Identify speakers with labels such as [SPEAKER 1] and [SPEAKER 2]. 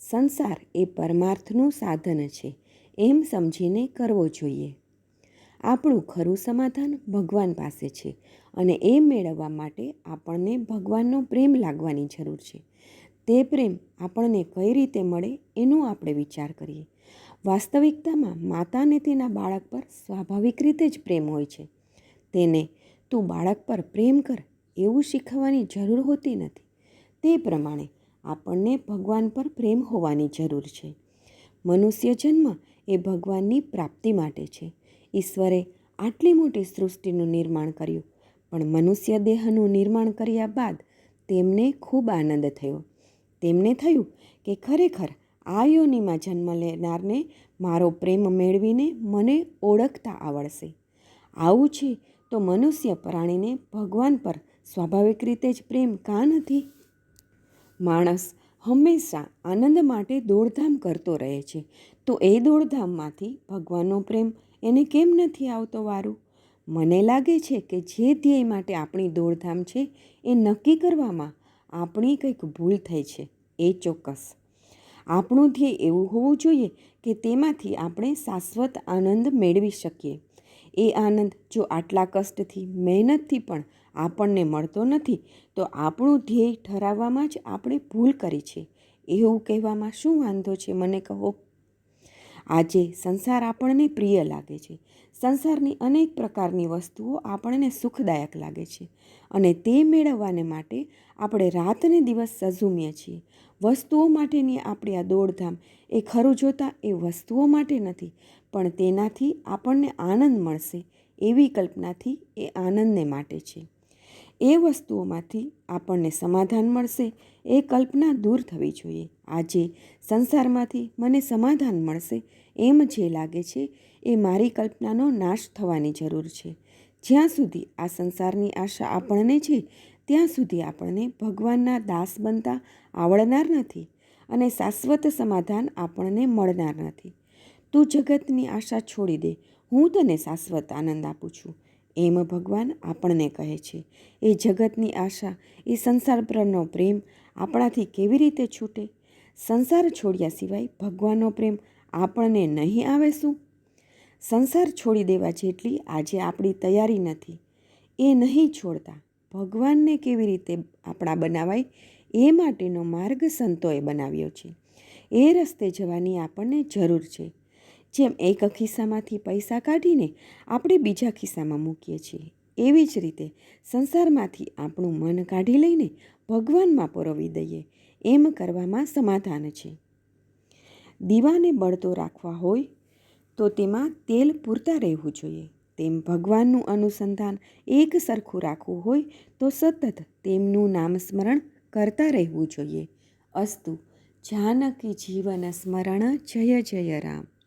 [SPEAKER 1] સંસાર એ પરમાર્થનું સાધન છે, એમ સમજીને કરવો જોઈએ. આપણું ખરું સમાધાન ભગવાન પાસે છે અને એ મેળવવા માટે આપણને ભગવાનનો પ્રેમ લાગવાની જરૂર છે. તે પ્રેમ આપણને કઈ રીતે મળે એનો આપણે વિચાર કરીએ. વાસ્તવિકતામાં માતાને તેના બાળક પર સ્વાભાવિક રીતે જ પ્રેમ હોય છે. તેને તું બાળક પર પ્રેમ કર, એવું શીખવવાની જરૂર હોતી નથી. તે પ્રમાણે આપણને ભગવાન પર પ્રેમ હોવાની જરૂર છે. મનુષ્ય જન્મ એ ભગવાનની પ્રાપ્તિ માટે છે. ઈશ્વરે આટલી મોટી સૃષ્ટિનું નિર્માણ કર્યું, પણ મનુષ્ય દેહનું નિર્માણ કર્યા બાદ તેમને ખૂબ આનંદ થયો. તેમને થયું કે ખરેખર આ યોનિમાં જન્મ લેનારને મારો પ્રેમ મેળવીને મને ઓળખતા આવડશે. આવું છે તો મનુષ્ય પ્રાણીને ભગવાન પર સ્વાભાવિક રીતે જ પ્રેમ કાં નથી માણસ હંમેશા આનંદ માટે દોડધામ કરતો રહે છે. તો એ દોડધામમાંથી ભગવાનનો પ્રેમ એને કેમ નથી આવતો વારું? મને લાગે છે કે જે ધ્યેય માટે આપણી દોડધામ છે એ નક્કી કરવામાં આપણી કંઈક ભૂલ થઈ છે. એ ચોક્કસ. આપણું ધ્યેય એવું હોવું જોઈએ કે તેમાંથી આપણે શાશ્વત આનંદ મેળવી શકીએ. એ આનંદ જો આટલા કષ્ટથી, મહેનતથી પણ આપણને મળતો નથી, તો આપણું ધ્યેય ઠરાવવામાં જ આપણે ભૂલ કરી છે. એવું કહેવામાં શું વાંધો છે? મને કહો. આજે સંસાર આપણને પ્રિય લાગે છે. સંસારની અનેક પ્રકારની વસ્તુઓ આપણને સુખદાયક લાગે છે અને તે મેળવવાને માટે આપણે રાતને દિવસ સઝુમીએ છીએ. વસ્તુઓ માટેની આપણી આ દોડધામ એ ખરું જોતાં એ વસ્તુઓ માટે નથી, પણ તેનાથી આપણને આનંદ મળશે એવી કલ્પનાથી એ આનંદને માટે છે. એ વસ્તુઓમાંથી આપણને સમાધાન મળશે, એ કલ્પના દૂર થવી જોઈએ. આજે સંસારમાંથી મને સમાધાન મળશે એમ જે લાગે છે, એ મારી કલ્પનાનો નાશ થવાની જરૂર છે. જ્યાં સુધી આ સંસારની આશા આપણને છે, ત્યાં સુધી આપણને ભગવાનના દાસ બનતા આવડનાર નથી અને શાશ્વત સમાધાન આપણને મળનાર નથી. તું જગતની આશા છોડી દે, હું તને શાશ્વત આનંદ આપું છું. એમ ભગવાન આપણને કહે છે. એ જગતની આશા, એ સંસાર પરનો પ્રેમ આપણાથી કેવી રીતે છૂટે? સંસાર છોડ્યા સિવાય ભગવાનનો પ્રેમ આપણને નહીં આવે શું? સંસાર છોડી દેવા જેટલી આજે આપણી તૈયારી નથી. એ નહીં છોડતા ભગવાનને કેવી રીતે આપણા બનાવાય? એ માટેનો માર્ગ સંતોએ બનાવ્યો છે. એ રસ્તે જવાની આપણને જરૂર છે. જેમ એક ખિસ્સામાંથી પૈસા કાઢીને આપણે બીજા ખિસ્સામાં મૂકીએ છીએ. એવી જ રીતે સંસારમાંથી આપણું મન કાઢી લઈને ભગવાનમાં પરોવી દઈએ, એમ કરવામાં સમાધાન છે. દીવાને બળતો રાખવા હોય તો તેમાં તેલ પૂરતા રહેવું જોઈએ. તેમ ભગવાનનું અનુસંધાન એક સરખું રાખવું હોય તો સતત તેમનું નામસ્મરણ કરતા રહેવું જોઈએ. અસ્તુ, જાનકી જીવન સ્મરણ જય જય રામ.